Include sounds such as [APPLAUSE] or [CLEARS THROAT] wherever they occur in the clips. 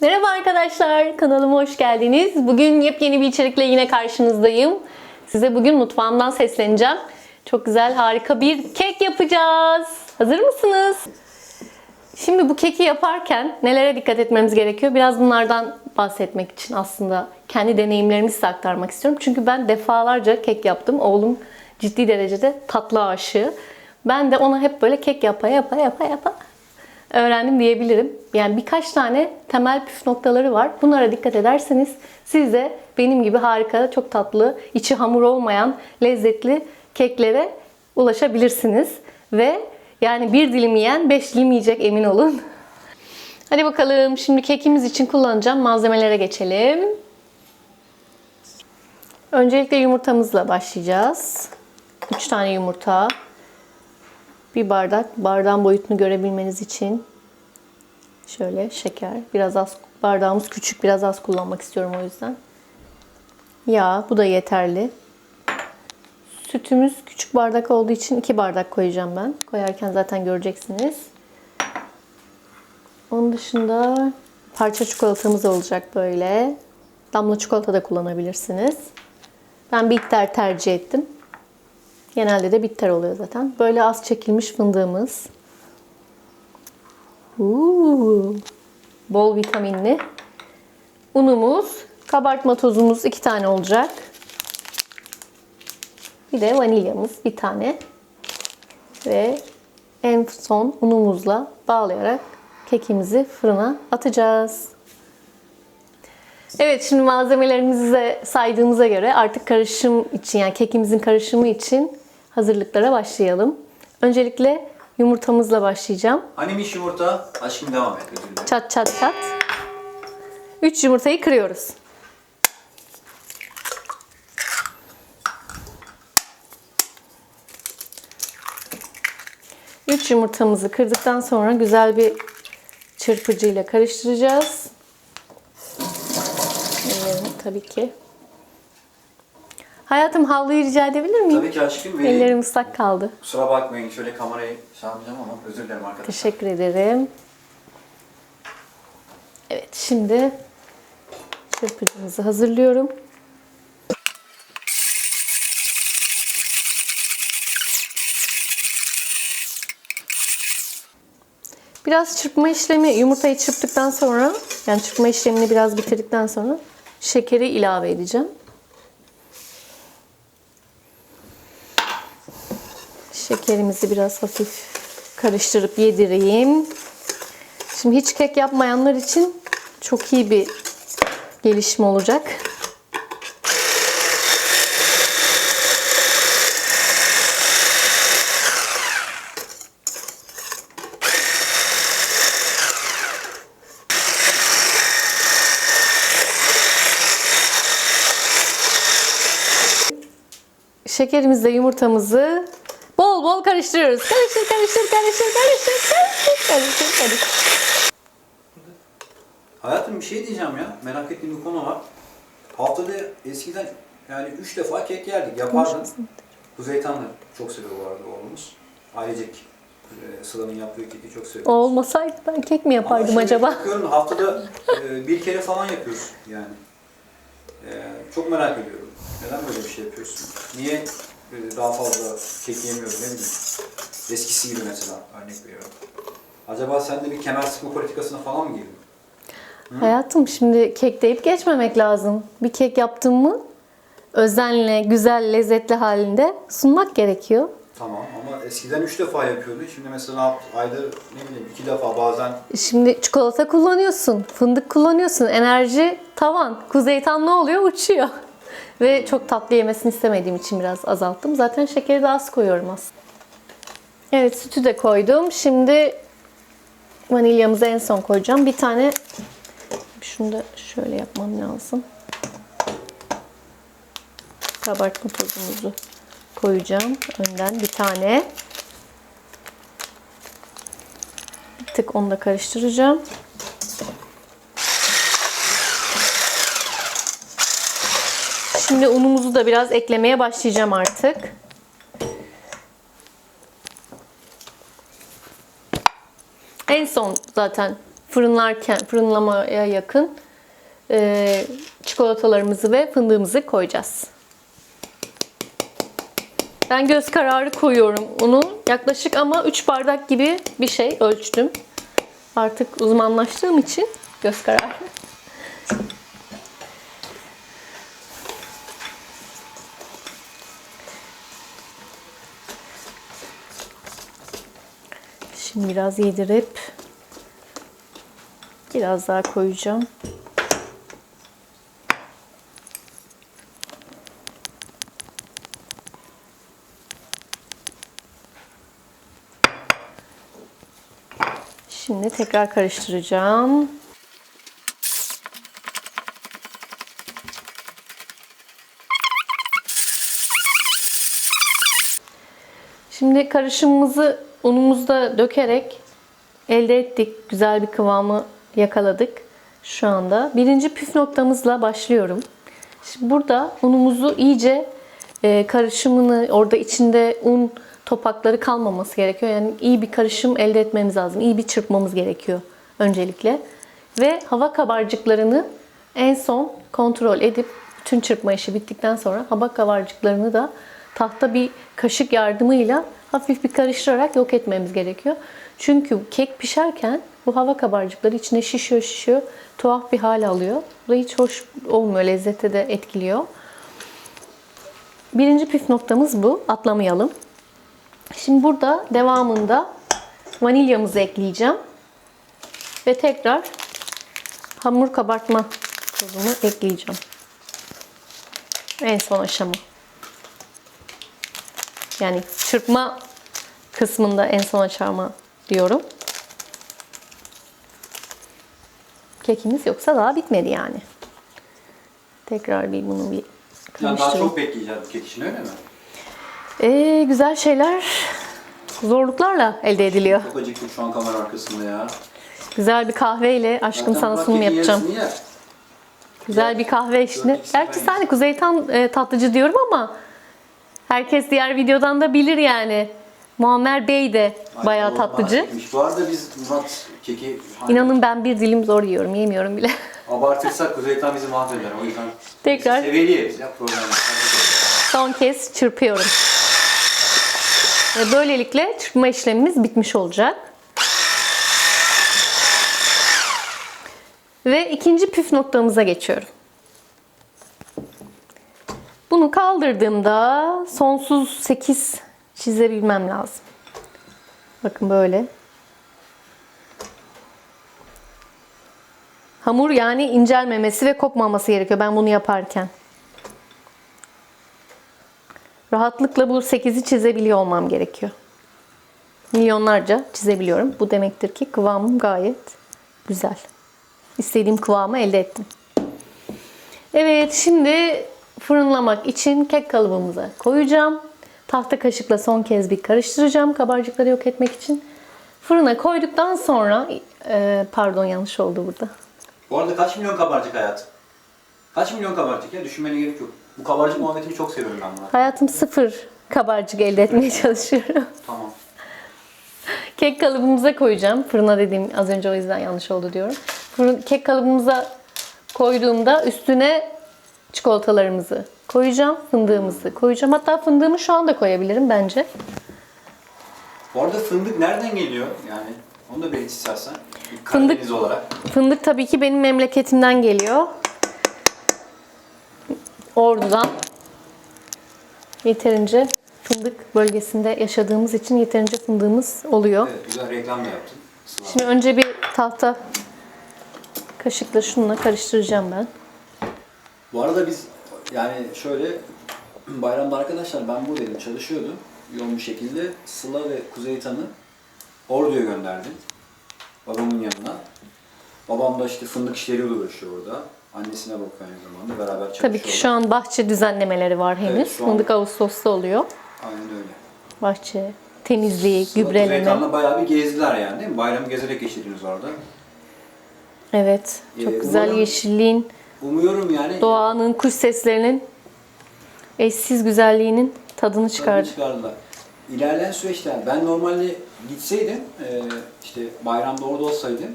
Merhaba arkadaşlar, kanalıma hoş geldiniz. Bugün yepyeni bir içerikle yine karşınızdayım. Size bugün mutfağımdan sesleneceğim. Çok güzel, harika bir kek yapacağız. Hazır mısınız? Şimdi bu keki yaparken nelere dikkat etmemiz gerekiyor? Biraz bunlardan bahsetmek için aslında kendi deneyimlerimi size aktarmak istiyorum. Çünkü ben defalarca kek yaptım. Oğlum ciddi derecede tatlı aşığı. Ben de ona hep böyle kek yapa yapa yapa yapa öğrendim diyebilirim. Yani birkaç tane temel püf noktaları var. Bunlara dikkat ederseniz siz de benim gibi harika, çok tatlı, içi hamur olmayan lezzetli keklere ulaşabilirsiniz. Ve yani bir dilim yiyen beş dilim yiyecek emin olun. Hadi bakalım şimdi kekimiz için kullanacağım malzemelere geçelim. Öncelikle yumurtamızla başlayacağız. 3 tane yumurta. Bir bardak, bardağın boyutunu görebilmeniz için şöyle şeker. Biraz az, bardağımız küçük, biraz az kullanmak istiyorum o yüzden. Yağ, bu da yeterli. Sütümüz küçük bardak olduğu için 2 bardak koyacağım ben. Koyarken zaten göreceksiniz. Onun dışında parça çikolatamız olacak böyle. Damla çikolata da kullanabilirsiniz. Ben bitter tercih ettim. Genelde de bitter oluyor zaten. Böyle az çekilmiş fındığımız. Uuu, bol vitaminli. Unumuz, kabartma tozumuz iki tane olacak. Bir de vanilyamız bir tane. Ve en son unumuzla bağlayarak kekimizi fırına atacağız. Evet şimdi malzemelerimizi de saydığımıza göre artık karışım için yani kekimizin karışımı için hazırlıklara başlayalım. Öncelikle yumurtamızla başlayacağım. Annemiş yumurta, aşkım devam et. Özür dilerim. Çat çat çat. 3 yumurtayı kırıyoruz. Üç yumurtamızı kırdıktan sonra güzel bir çırpıcıyla karıştıracağız. Ellerimi tabii ki. Hayatım havluyu rica edebilir miyim? Tabii ki aşkım vereyim. Ellerim ıslak kaldı. Kusura bakmayın şöyle kamerayı şey ama özür dilerim arkadaşlar. Teşekkür ederim. Evet şimdi çırpıcımızı hazırlıyorum. Biraz çırpma işlemi yumurtayı çırptıktan sonra yani çırpma işlemini biraz bitirdikten sonra şekeri ilave edeceğim. Şekerimizi biraz hafif karıştırıp yedireyim. Şimdi hiç kek yapmayanlar için çok iyi bir gelişme olacak. Şekerimizle yumurtamızı bol bol karıştırıyoruz. Karıştır, karıştır, karıştır, karıştır, karıştır, karıştır, karıştır. Hayatım bir şey diyeceğim ya. Merak ettiğim bir konu var. Haftada eskiden yani üç defa kek yerdik. Yapardın. Kuzey Tanrı çok seviyor bu arada oğlumuz. Ailecek e, Sıla'nın yaptığı keki çok seviyor. O olmasaydı ben kek mi yapardım acaba? Bakıyorum haftada e, bir kere falan yapıyoruz yani. E, çok merak ediyorum. Neden böyle bir şey yapıyorsun? Niye daha fazla kek yemiyoruz ne bileyim. Eskisi gibi mesela örnek veriyorum. Acaba sen de bir kemer sıkma politikasına falan mı girdin? Hayatım şimdi kek deyip geçmemek lazım. Bir kek yaptın mı özenle, güzel, lezzetli halinde sunmak gerekiyor. Tamam ama eskiden üç defa yapıyordu. Şimdi mesela ayda ne bileyim iki defa bazen Şimdi çikolata kullanıyorsun, fındık kullanıyorsun, enerji tavan. Kuzeytan ne oluyor? Uçuyor. Ve çok tatlı yemesini istemediğim için biraz azalttım. Zaten şekeri de az koyuyorum aslında. Evet sütü de koydum. Şimdi vanilyamızı en son koyacağım. Bir tane şunu da şöyle yapmam lazım. Kabartma tozumuzu koyacağım. Önden bir tane. Bir tık onu da karıştıracağım. Şimdi unumuzu da biraz eklemeye başlayacağım artık. En son zaten fırınlarken fırınlamaya yakın e, çikolatalarımızı ve fındığımızı koyacağız. Ben göz kararı koyuyorum unu. Yaklaşık ama 3 bardak gibi bir şey ölçtüm. Artık uzmanlaştığım için göz kararı. Şimdi biraz yedirip biraz daha koyacağım. Şimdi tekrar karıştıracağım. Şimdi karışımımızı unumuzda dökerek elde ettik. Güzel bir kıvamı yakaladık şu anda. Birinci püf noktamızla başlıyorum. Şimdi burada unumuzu iyice e, karışımını orada içinde un topakları kalmaması gerekiyor. Yani iyi bir karışım elde etmemiz lazım. İyi bir çırpmamız gerekiyor öncelikle. Ve hava kabarcıklarını en son kontrol edip bütün çırpma işi bittikten sonra hava kabarcıklarını da tahta bir kaşık yardımıyla hafif bir karıştırarak yok etmemiz gerekiyor. Çünkü kek pişerken bu hava kabarcıkları içine şişiyor şişiyor tuhaf bir hal alıyor. Bu da hiç hoş olmuyor. Lezzete de etkiliyor. Birinci püf noktamız bu. Atlamayalım. Şimdi burada devamında vanilyamızı ekleyeceğim. Ve tekrar hamur kabartma tozunu ekleyeceğim. En son aşama. Yani çırpma kısmında en son aşama diyorum. Kekimiz yoksa daha bitmedi yani. Tekrar bir bunu bir Yani daha karıştırayım. çok bekleyeceğiz bu kek için öyle mi? Ee, güzel şeyler zorluklarla elde ediliyor. Çok acıktım şu an kamera arkasında ya. Güzel bir kahveyle aşkım Zaten sana sunum yapacağım. yer. Güzel bir kahve ikisi Gerçi sen de Kuzeytan e, tatlıcı diyorum ama herkes diğer videodan da bilir yani. Muammer Bey de Ay, bayağı tatlıcı. Bu arada biz Murat keki hani İnanın ben bir dilim zor yiyorum. Yemiyorum bile. [LAUGHS] abartırsak Kuzeytan bizi mahveder. O yüzden Tekrar seviyeliyiz ya programda. son kez çırpıyorum. Ve böylelikle çırpma işlemimiz bitmiş olacak. Ve ikinci püf noktamıza geçiyorum. Bunu kaldırdığımda sonsuz 8 çizebilmem lazım. Bakın böyle. Hamur yani incelmemesi ve kopmaması gerekiyor ben bunu yaparken. Rahatlıkla bu 8'i çizebiliyor olmam gerekiyor. Milyonlarca çizebiliyorum. Bu demektir ki kıvamım gayet güzel. İstediğim kıvamı elde ettim. Evet şimdi fırınlamak için kek kalıbımıza koyacağım. Tahta kaşıkla son kez bir karıştıracağım kabarcıkları yok etmek için. Fırına koyduktan sonra e, pardon yanlış oldu burada. Bu arada kaç milyon kabarcık hayat? Kaç milyon kabarcık ya? Düşünmene gerek yok. Bu kabarcık muhabbetini çok seviyorum ben Murat. Hayatım sıfır kabarcık elde etmeye çalışıyorum. Tamam. Kek kalıbımıza koyacağım. Fırına dediğim az önce o yüzden yanlış oldu diyorum. Fırın, kek kalıbımıza koyduğumda üstüne çikolatalarımızı koyacağım. Fındığımızı koyacağım. Hatta fındığımı şu anda koyabilirim bence. Bu arada fındık nereden geliyor? Yani onu da belirt istersen. Fındık- Karadeniz olarak. Fındık tabii ki benim memleketimden geliyor. Ordu'dan. Yeterince fındık bölgesinde yaşadığımız için yeterince fındığımız oluyor. Evet, güzel reklam da yaptın. Sıla. Şimdi önce bir tahta kaşıkla şununla karıştıracağım ben. Bu arada biz yani şöyle [CLEARS THROAT] bayramda arkadaşlar ben buradaydım çalışıyordum yoğun bir şekilde Sıla ve Kuzey Tan'ı Ordu'ya gönderdim. Babamın yanına. Babam da işte fındık işleriyle uğraşıyor orada. Annesine bakıyor aynı zamanda beraber çalışıyorlar. Tabii ki şu an bahçe düzenlemeleri var henüz. Evet, an- Fındık Ağustos'ta oluyor. Aynen öyle. Bahçe temizliği, Sıla Kuzey gübreleme. Tan'la bayağı bir gezdiler yani değil mi? Bayramı gezerek geçirdiniz orada. Evet, çok Ee, güzel umarım- yeşilliğin, Umuyorum yani doğanın, kuş seslerinin eşsiz güzelliğinin tadını Tadını çıkardı. çıkardılar. İlerleyen süreçte ben normalde gitseydim, e, işte bayramda orada olsaydım,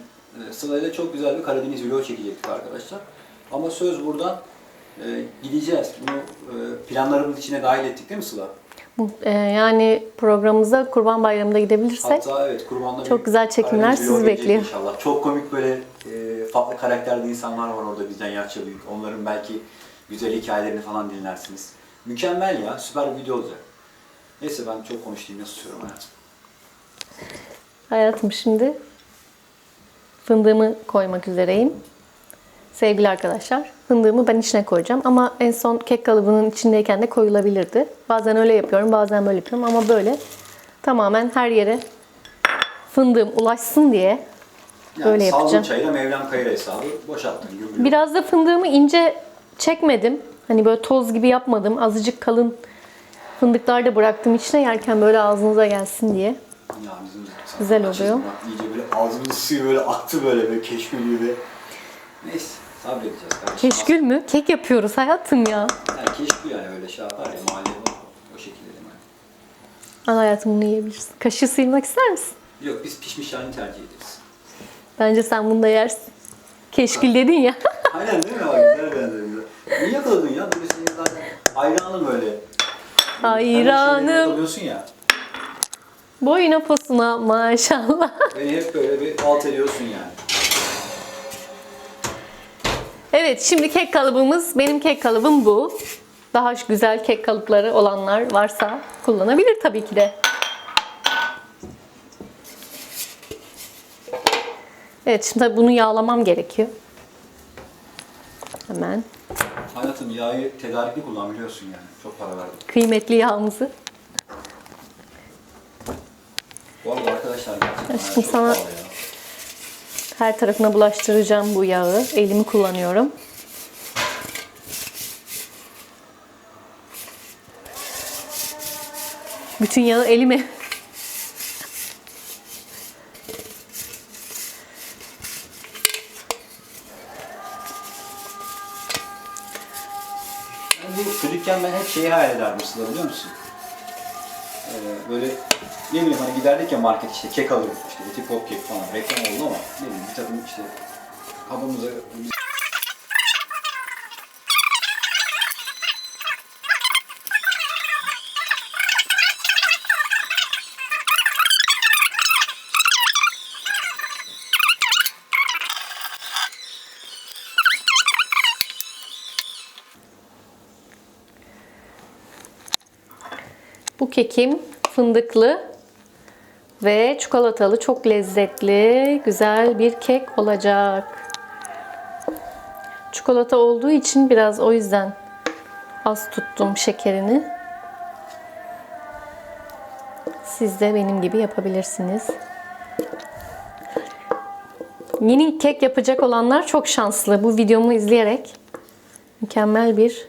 e, Sıla ile çok güzel bir Karadeniz vlogu çekecektik arkadaşlar. Ama söz buradan e, gideceğiz. Bunu e, planlarımız içine dahil ettik değil mi Sıla? Bu, e, yani programımıza Kurban Bayramı'nda gidebilirsek Hatta evet kurbanda Çok güzel çekimler sizi gelecek bekliyor. inşallah. Çok komik böyle e, farklı karakterli insanlar var orada bizden yaşça büyük. Onların belki güzel hikayelerini falan dinlersiniz. Mükemmel ya, süper bir video olacak. Neyse ben çok konuştuğum susuyorum hayatım. hayatım şimdi fındığımı koymak üzereyim. Sevgili arkadaşlar, fındığımı ben içine koyacağım ama en son kek kalıbının içindeyken de koyulabilirdi. Bazen öyle yapıyorum, bazen böyle yapıyorum ama böyle tamamen her yere fındığım ulaşsın diye Yani Öyle salgın yapacağım. çayıyla Mevlam Kayra hesabı boşalttın gömülü. Biraz da fındığımı ince çekmedim. Hani böyle toz gibi yapmadım. Azıcık kalın fındıklar da bıraktım içine yerken böyle ağzınıza gelsin diye. Ya bizim Güzel oluyor. İyice böyle ağzımızın suyu böyle aktı böyle böyle keşkül gibi. Neyse sabredeceğiz kardeşim. Keşkül mü? Kek yapıyoruz hayatım ya. Yani keşkül yani öyle şey yapar ya mahallede o, o şekilde mi? Al hayatım bunu yiyebilirsin. Kaşığı sıyırmak ister misin? Yok biz pişmiş halini tercih ederiz. Bence sen bunu da yersin. Keşkül dedin ya. [LAUGHS] Aynen değil mi? Bak, güzel benzeriyor. Niye yakaladın ya? Böyle senin zaten hayranım öyle. Hayranım. Yakalıyorsun ya. Boyuna posuna maşallah. Beni hep böyle bir alt ediyorsun yani. Evet şimdi kek kalıbımız, benim kek kalıbım bu. Daha güzel kek kalıpları olanlar varsa kullanabilir tabii ki de. Evet şimdi tabii bunu yağlamam gerekiyor. Hemen Hayatım yağı tedarikli kullan biliyorsun yani. Çok para verdim. kıymetli yağımızı. Arada arkadaşlar gerçekten Aşkım hayat çok sana- pahalı ya. Her tarafına bulaştıracağım bu yağı. Elimi kullanıyorum. Bütün yağı elime bu çocukken ben hep şeyi hayal ederdim Sıla biliyor musun? Ee, böyle ne bileyim hani giderdik ya market işte kek alırdık işte eti pop kek falan reklam oldu ama ne bileyim bir takım işte kabımıza Bu kekim fındıklı ve çikolatalı çok lezzetli, güzel bir kek olacak. Çikolata olduğu için biraz o yüzden az tuttum şekerini. Siz de benim gibi yapabilirsiniz. Yeni kek yapacak olanlar çok şanslı. Bu videomu izleyerek mükemmel bir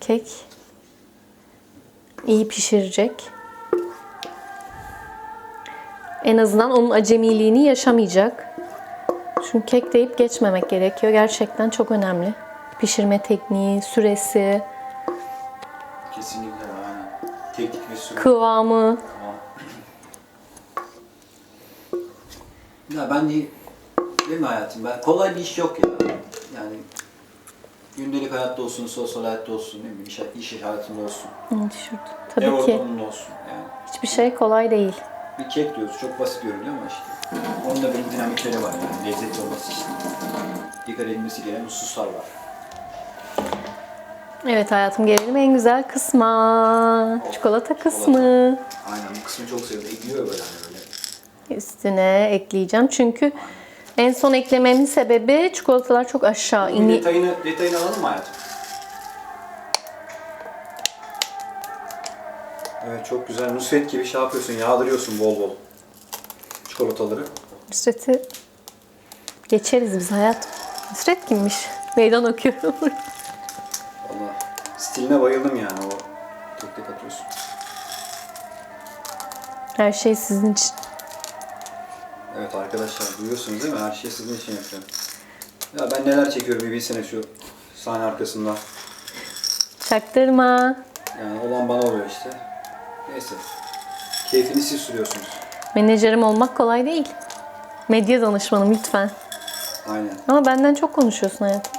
kek iyi pişirecek. En azından onun acemiliğini yaşamayacak. Çünkü kek deyip geçmemek gerekiyor. Gerçekten çok önemli. Pişirme tekniği, süresi, kesinlikle aynen. Teknik ve süre. kıvamı. Tamam. Ya ben de mi hayatım? Ben kolay bir iş yok ya. Yani gündelik hayatta olsun, sosyal hayatta olsun, ne bileyim iş, iş hayatında olsun, Evet, şurada. ev Tabii ki ortamında olsun. Yani hiçbir şey kolay değil. bir kek diyoruz, çok basit görünüyor ama işte. Onun da bir dinamikleri var yani lezzetli olması için. Dikkat edilmesi gereken hususlar var. Evet hayatım gelelim en güzel kısma. Çikolata kısmı. Aynen bu kısmı çok seviyorum. Ekliyor böyle hani böyle. Üstüne ekleyeceğim. Çünkü en son eklememin sebebi çikolatalar çok aşağı Bir ini. detayını, detayını alalım mı hayatım? Evet çok güzel. Nusret gibi şey yapıyorsun, yağdırıyorsun bol bol. Çikolataları. Nusret'i geçeriz biz hayat. Nusret kimmiş? Meydan okuyorum. Valla stiline bayıldım yani o tek tek atıyorsun. Her şey sizin için. Arkadaşlar duyuyorsunuz değil mi? Her şeyi sizin için yapıyorum. Ya ben neler çekiyorum bir bilsene şu sahne arkasında. Çaktırma. Yani olan bana oluyor işte. Neyse. Keyfini siz sürüyorsunuz. Menajerim olmak kolay değil. Medya danışmanım lütfen. Aynen. Ama benden çok konuşuyorsun hayatım.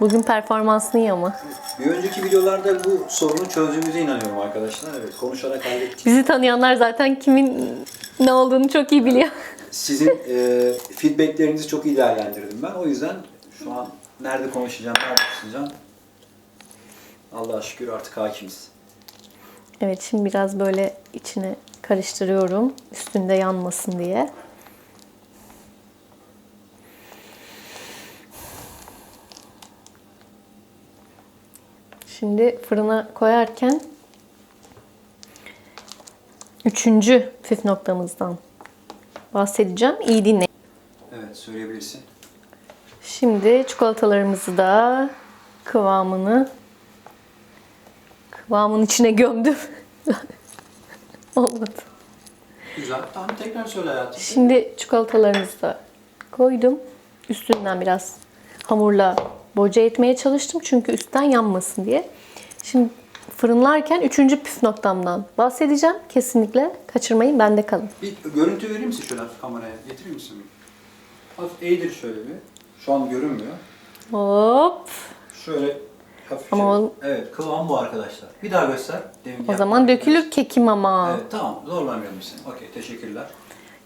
Bugün performansın iyi ama. Bir önceki videolarda bu sorunu çözdüğümüze inanıyorum arkadaşlar. Evet, konuşarak hallettik. Bizi tanıyanlar zaten kimin ne olduğunu çok iyi biliyor. Sizin e, feedbacklerinizi çok iyi değerlendirdim ben. O yüzden şu an nerede konuşacağım, nerede konuşacağım. Allah'a şükür artık hakimiz. Evet şimdi biraz böyle içine karıştırıyorum. Üstünde yanmasın diye. Şimdi fırına koyarken üçüncü püf noktamızdan bahsedeceğim. İyi dinleyin. Evet, söyleyebilirsin. Şimdi çikolatalarımızı da kıvamını kıvamın içine gömdüm. [LAUGHS] Olmadı. Güzel. Tamam tekrar söyle hayatım. Şimdi çikolatalarımızı da koydum. Üstünden biraz hamurla boca etmeye çalıştım. Çünkü üstten yanmasın diye. Şimdi fırınlarken üçüncü püf noktamdan bahsedeceğim. Kesinlikle kaçırmayın. Bende kalın. Bir görüntü verir misin şöyle hafif kameraya? Getirir misin? Hafif eğdir şöyle bir. Şu an görünmüyor. Hop. Şöyle hafif Ama o- Evet, kıvam bu arkadaşlar. Bir daha göster. Demin O zaman dökülür kekim ama. Evet, tamam. Zorlamıyorum seni. Okey, teşekkürler.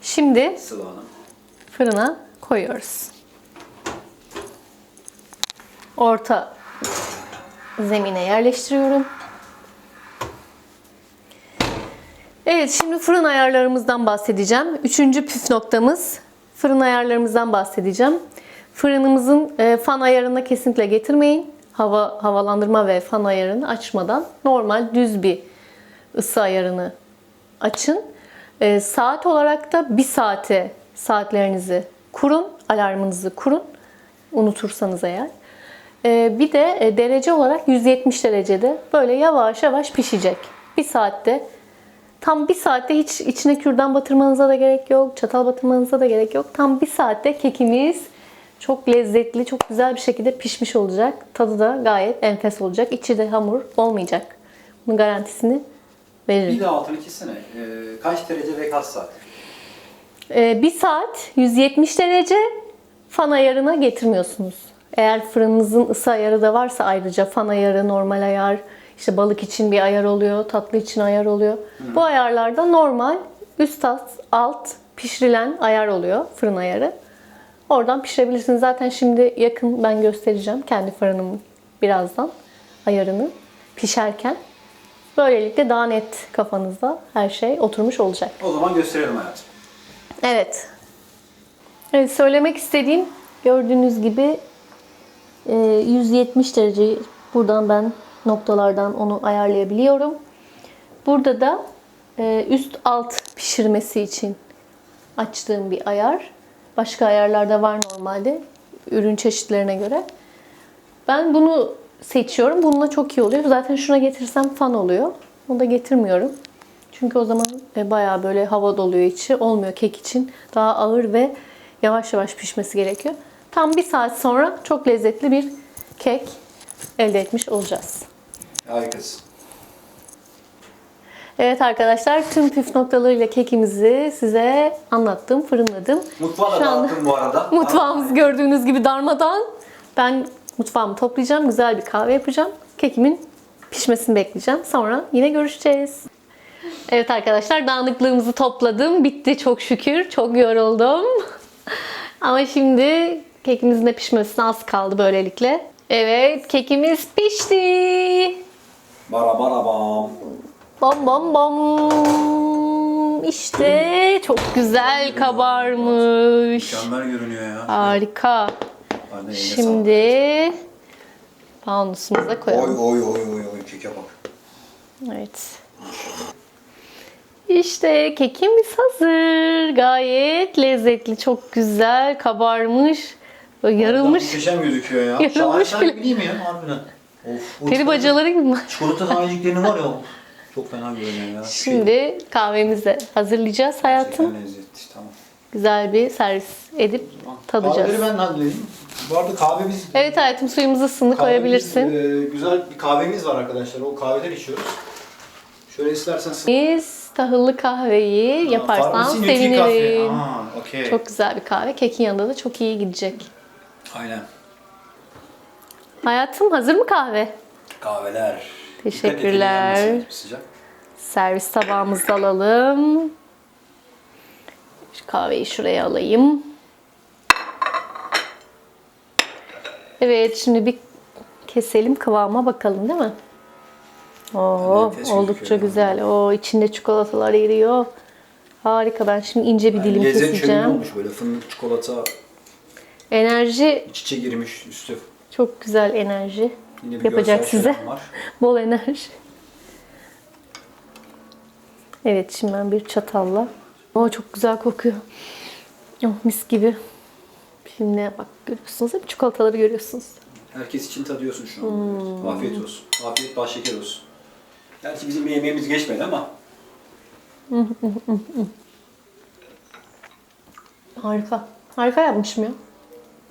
Şimdi Sıla Hanım. fırına koyuyoruz. Orta zemine yerleştiriyorum. Evet şimdi fırın ayarlarımızdan bahsedeceğim. Üçüncü püf noktamız fırın ayarlarımızdan bahsedeceğim. Fırınımızın e, fan ayarına kesinlikle getirmeyin. Hava havalandırma ve fan ayarını açmadan normal düz bir ısı ayarını açın. E, saat olarak da bir saate saatlerinizi kurun, alarmınızı kurun. Unutursanız eğer. E, bir de e, derece olarak 170 derecede böyle yavaş yavaş pişecek. Bir saatte Tam bir saatte hiç içine kürdan batırmanıza da gerek yok, çatal batırmanıza da gerek yok. Tam bir saatte kekimiz çok lezzetli, çok güzel bir şekilde pişmiş olacak. Tadı da gayet enfes olacak. İçi de hamur olmayacak. Bunun garantisini veririm. Bir de altını kessene. Ee, kaç derece ve kaç saat? Ee, bir saat 170 derece fan ayarına getirmiyorsunuz. Eğer fırınınızın ısı ayarı da varsa ayrıca fan ayarı, normal ayar, işte balık için bir ayar oluyor, tatlı için ayar oluyor. Bu ayarlarda normal üst alt, alt pişirilen ayar oluyor, fırın ayarı. Oradan pişirebilirsiniz. Zaten şimdi yakın ben göstereceğim kendi fırınımın birazdan ayarını pişerken. Böylelikle daha net kafanızda her şey oturmuş olacak. O zaman gösterelim hayatım. Evet. Evet söylemek istediğim gördüğünüz gibi e, 170 derece buradan ben noktalardan onu ayarlayabiliyorum. Burada da e, üst alt pişirmesi için açtığım bir ayar. Başka ayarlarda var normalde ürün çeşitlerine göre. Ben bunu seçiyorum. Bununla çok iyi oluyor. Zaten şuna getirsem fan oluyor. Onu da getirmiyorum. Çünkü o zaman e, bayağı böyle hava doluyor içi. Olmuyor kek için. Daha ağır ve yavaş yavaş pişmesi gerekiyor. Tam bir saat sonra çok lezzetli bir kek elde etmiş olacağız. Harikasın. Evet arkadaşlar tüm püf noktalarıyla kekimizi size anlattım, fırınladım. Mutfağı da Şu dağıttım bu arada. [LAUGHS] Mutfağımız gördüğünüz gibi darmadan. Ben mutfağımı toplayacağım, güzel bir kahve yapacağım. Kekimin pişmesini bekleyeceğim. Sonra yine görüşeceğiz. Evet arkadaşlar dağınıklığımızı topladım. Bitti çok şükür. Çok yoruldum. [LAUGHS] Ama şimdi kekimizin de pişmesine az kaldı böylelikle. Evet kekimiz pişti. Bara bara bam. Bam bam bam. İşte çok güzel kabarmış. Mükemmel görünüyor ya. Harika. Eline Şimdi fanusumuza sağlık. koyalım. Oy oy oy oy oy keke bak. Evet. İşte kekimiz hazır. Gayet lezzetli, çok güzel, kabarmış. Böyle yarılmış. Muhteşem gözüküyor ya. [LAUGHS] Yarılmış Şaheser bile. gibi değil mi ya harbiden? Of. bu Peri bacaları gibi. Çikolata taneciklerini var ya. [LAUGHS] Çok fena görünüyor ya. Şimdi kahvemizi hazırlayacağız hayatım. Gerçekten lezzetli tamam. Güzel bir servis edip tadacağız. Kahveleri ben halledeyim. Bu arada kahvemiz... Evet hayatım suyumuzu ısındı koyabilirsin. kahvemiz, e, güzel bir kahvemiz var arkadaşlar. O kahveler içiyoruz. Şöyle istersen sı- Biz tahıllı kahveyi yaparsan Farmasi Nutri Cafe. sevinirim. Aa, Okey. Çok güzel bir kahve. Kekin yanında da çok iyi gidecek. Aynen. Hayatım hazır mı kahve? Kahveler. Teşekkürler. Edin. Sıcak. Servis tabağımızı alalım. Şu kahveyi şuraya alayım. Evet şimdi bir keselim kıvama bakalım değil mi? Oo, oldukça güzel. O içinde çikolatalar eriyor. Harika. Ben şimdi ince bir dilim Lezzet keseceğim. olmuş böyle fındık çikolata Enerji iç içe girmiş üstü. Çok güzel enerji. Yine Yapacak size. [LAUGHS] Bol enerji. Evet şimdi ben bir çatalla. O çok güzel kokuyor. Oh, mis gibi. Şimdi bak görüyorsunuz mi? Çikolataları görüyorsunuz. Herkes için tadıyorsun şu an. Hmm. Afiyet olsun. Afiyet bal şeker olsun. Gerçi bizim yemeğimiz geçmedi ama Harika. Harika yapmışım ya.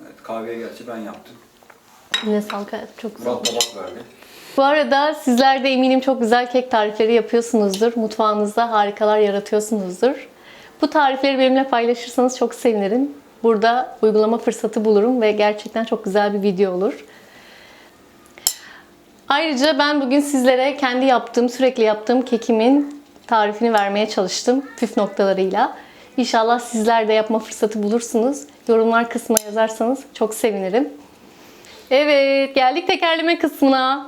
evet, kahveye gerçi ben yaptım. Yine sağlık hayatım. Çok güzel. Murat tabak verdi. Bu arada sizler de eminim çok güzel kek tarifleri yapıyorsunuzdur. Mutfağınızda harikalar yaratıyorsunuzdur. Bu tarifleri benimle paylaşırsanız çok sevinirim. Burada uygulama fırsatı bulurum ve gerçekten çok güzel bir video olur. Ayrıca ben bugün sizlere kendi yaptığım, sürekli yaptığım kekimin tarifini vermeye çalıştım püf noktalarıyla. İnşallah sizler de yapma fırsatı bulursunuz. Yorumlar kısmına yazarsanız çok sevinirim. Evet, geldik tekerleme kısmına.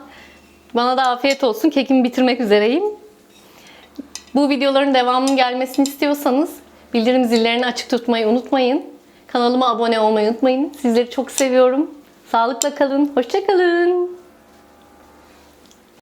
Bana da afiyet olsun. Kekimi bitirmek üzereyim. Bu videoların devamının gelmesini istiyorsanız bildirim zillerini açık tutmayı unutmayın. Kanalıma abone olmayı unutmayın. Sizleri çok seviyorum. Sağlıkla kalın. Hoşça kalın.